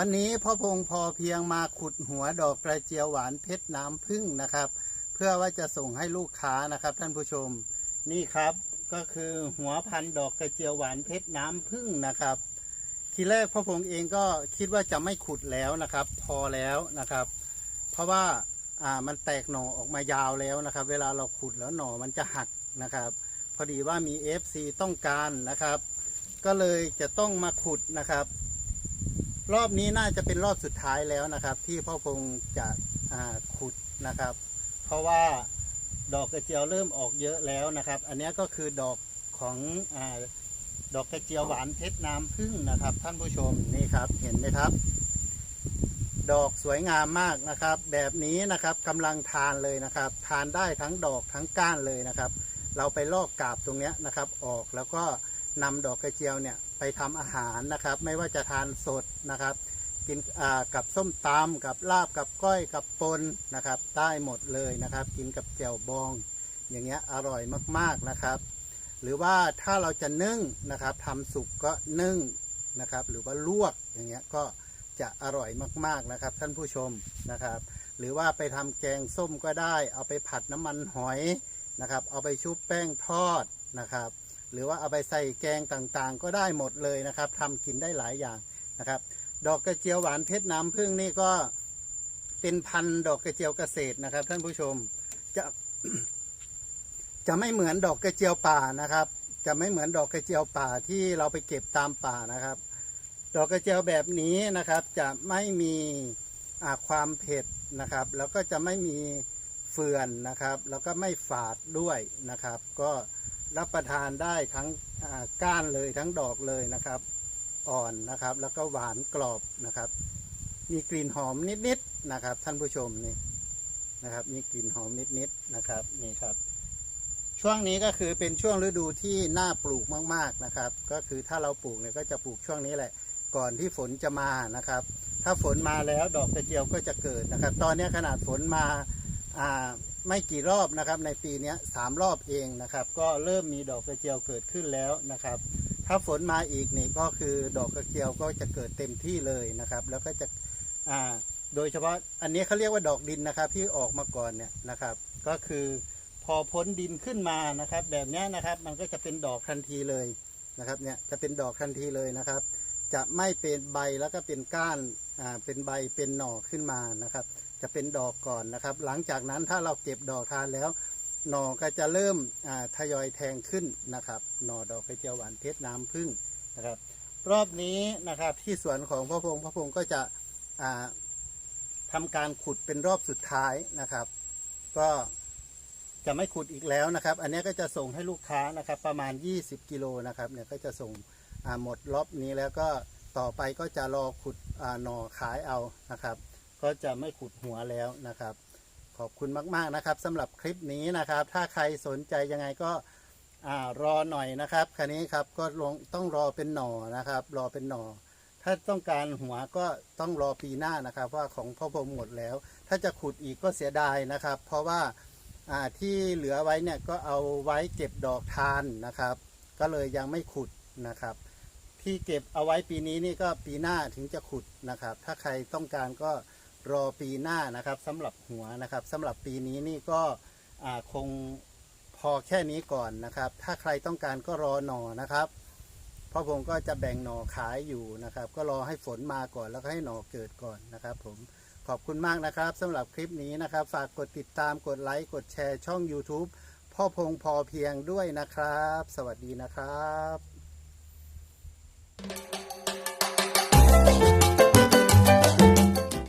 วันนี้พ่อพงพอเพียงมาขุดหัวดอกกระเจียวหวานเพชรน้ำผึ้งนะครับ เพื่อว่าจะส่งให้ลูกค้านะครับ ท่านผู้ชมนี่ครับก็คือหัวพันดอกกระเจียวหวานเพชรน้ำผึ้งนะครับ ทีแรกพ่อพงเองก็คิดว่าจะไม่ขุดแล้วนะครับ พอแล้วนะครับ เพราะว่าอ่ามันแตกหน่อออกมายาวแล้วนะครับ เวลาเราขุดแล้วหน่อมันจะหักนะครับ พอดีว่ามี FC ต้องการนะครับ ก็เลยจะต้องมาขุดนะครับ รอบนี้น่าจะเป็นรอบสุดท้ายแล้วนะครับ ที่พ่อพงจะขุดนะครับ เพราะว่าดอกกระเจียวเริ่มออกเยอะแล้วนะครับ อันนี้ก็คือดอกของอดอกกระเจียวหวานเพชรน้ำผึ้งนะครับ ท่านผู้ชมนี่ครับเห็นไหมครับ ดอกสวยงามมากนะครับ แบบนี้นะครับกำลังทานเลยนะครับ ทานได้ทั้งดอกทั้งก้านเลยนะครับ เราไปลอกกาบตรงนี้นะครับ ออกแล้วก็นำดอกกระเจียวเนี่ย ไปทำอาหารนะครับ ไม่ว่าจะทานสดนะครับ กินกับส้มตำกับลาบกับก้อยกับปนนะครับได้หมดเลยนะครับ กินกับแจ่วบอง อย่างเงี้ยอร่อยมากๆนะครับ หรือว่าถ้าเราจะนึ่งนะครับทำสุกก็นึ่งนะครับ หรือว่าลวกอย่างเงี้ยก็จะอร่อยมากๆนะครับ ท่านผู้ชมนะครับ หรือว่าไปทำแกงส้มก็ได้ เอาไปผัดน้ำมันหอยนะครับ เอาไปชุบแป้งทอดนะครับ หรือว่าเอาไปใส่แกงต่างๆ ก็ได้หมดเลยนะครับทำกินได้หลายอย่างนะครับ ดอกกระเจียวหวานเพชรน้ำผึ้งนี่ก็เป็นพันดอกกระเจียวเกษตรนะครับ ท่านผู้ชมจะจะไม่เหมือนดอกกระเจียวป่านะครับ จะไม่เหมือนดอกกระเจียวป่าที่เราไปเก็บตามป่านะครับ ดอกกระเจียวแบบนี้นะครับ จะไม่มีความเผ็ดนะครับ แล้วก็จะไม่มีเฟื่อนนะครับ แล้วก็ไม่ฝาดด้วยนะครับ ก็ รับประทานได้ทั้งก้านเลยทั้งดอกเลยนะครับ อ่อนนะครับ แล้วก็หวานกรอบนะครับ มีกลิ่นหอมนิดๆนะครับ ท่านผู้ชมนี่นะครับ มีกลิ่นหอมนิดๆนะครับนี่ครับ ช่วงนี้ก็คือเป็นช่วงฤดูที่น่าปลูกมากๆนะครับ ก็คือถ้าเราปลูกเนี่ยก็จะปลูกช่วงนี้แหละ ก่อนที่ฝนจะมานะครับ ถ้าฝนมาแล้วดอกกระเจียวก็จะเกิดนะครับ ตอนนี้ขนาดฝนมาอ่า ไม่กี่รอบนะครับ ในปีนี้สามรอบเองนะครับ ก็เริ่มมีดอกกระเจียวเกิดขึ้นแล้วนะครับ ถ้าฝนมาอีกนี่ก็คือดอกกระเจียวก็จะเกิดเต็มที่เลยนะครับ แล้วก็จะอ่าโดยเฉพาะอันนี้เขาเรียกว่าดอกดินนะครับ ที่ออกมาก่อนเนี่ยนะครับ ก็คือพอพ้นดินขึ้นมานะครับ แบบนี้นะครับ มันก็จะเป็นดอกทันทีเลยนะครับเนี่ยจะเป็นดอกทันทีเลยนะครับ จะไม่เป็นใบแล้วก็เป็นก้านอ่าเป็นใบเป็นหน่อขึ้นมานะครับ จะเป็นดอกก่อนนะครับ หลังจากนั้นถ้าเราเก็บดอกทานแล้ว หน่อก็จะเริ่มอ่าทยอยแทงขึ้นนะครับ หน่อดอกกระเจียวหวานเพชรน้ำผึ้งนะครับ รอบนี้นะครับที่สวนของพระพงษ์พระพงษ์ก็จะอ่าทำการขุดเป็นรอบสุดท้ายนะครับ ก็จะไม่ขุดอีกแล้วนะครับ อันนี้ก็จะส่งให้ลูกค้านะครับ ประมาณ 20 กิโลนะครับเนี่ยก็จะส่ง หมดรอบนี้แล้วก็ต่อไปก็จะรอขุดหน่อขายเอานะครับ ก็จะไม่ขุดหัวแล้วนะครับ ขอบคุณมากๆนะครับสำหรับคลิปนี้นะครับ ถ้าใครสนใจยังไงก็อรอหน่อยนะครับคันนี้ครับก็ลงต้องรอเป็นหน่อนะครับ รอเป็นหน่อ ถ้าต้องการหัวก็ต้องรอปีหน้านะครับว่าของพ่อพรหมหมดแล้ว ถ้าจะขุดอีกก็เสียดายนะครับ เพราะว่าที่เหลือไว้เนี่ยก็เอาไว้เก็บดอกทานนะครับ ก็เลยยังไม่ขุดนะครับ ที่เก็บเอาไว้ปีนี้นี่ก็ปีหน้าถึงจะขุดนะครับ ถ้าใครต้องการก็รอปีหน้านะครับสำหรับหัวนะครับสำหรับปีนี้นี่ก็คงพอแค่นี้ก่อนนะครับ ถ้าใครต้องการก็รอหนอนะครับเพราะผมก็จะแบ่งหน่อขายอยู่นะครับ ก็รอให้ฝนมาก่อนแล้วก็ให้หน่อเกิดก่อนนะครับ ผมขอบคุณมากนะครับสำหรับคลิปนี้นะครับ ฝากกดติดตามกดไลค์กดแชร์ช่อง YouTube พ่อพงพอเพียงด้วยนะครับ สวัสดีนะครับ Thank you.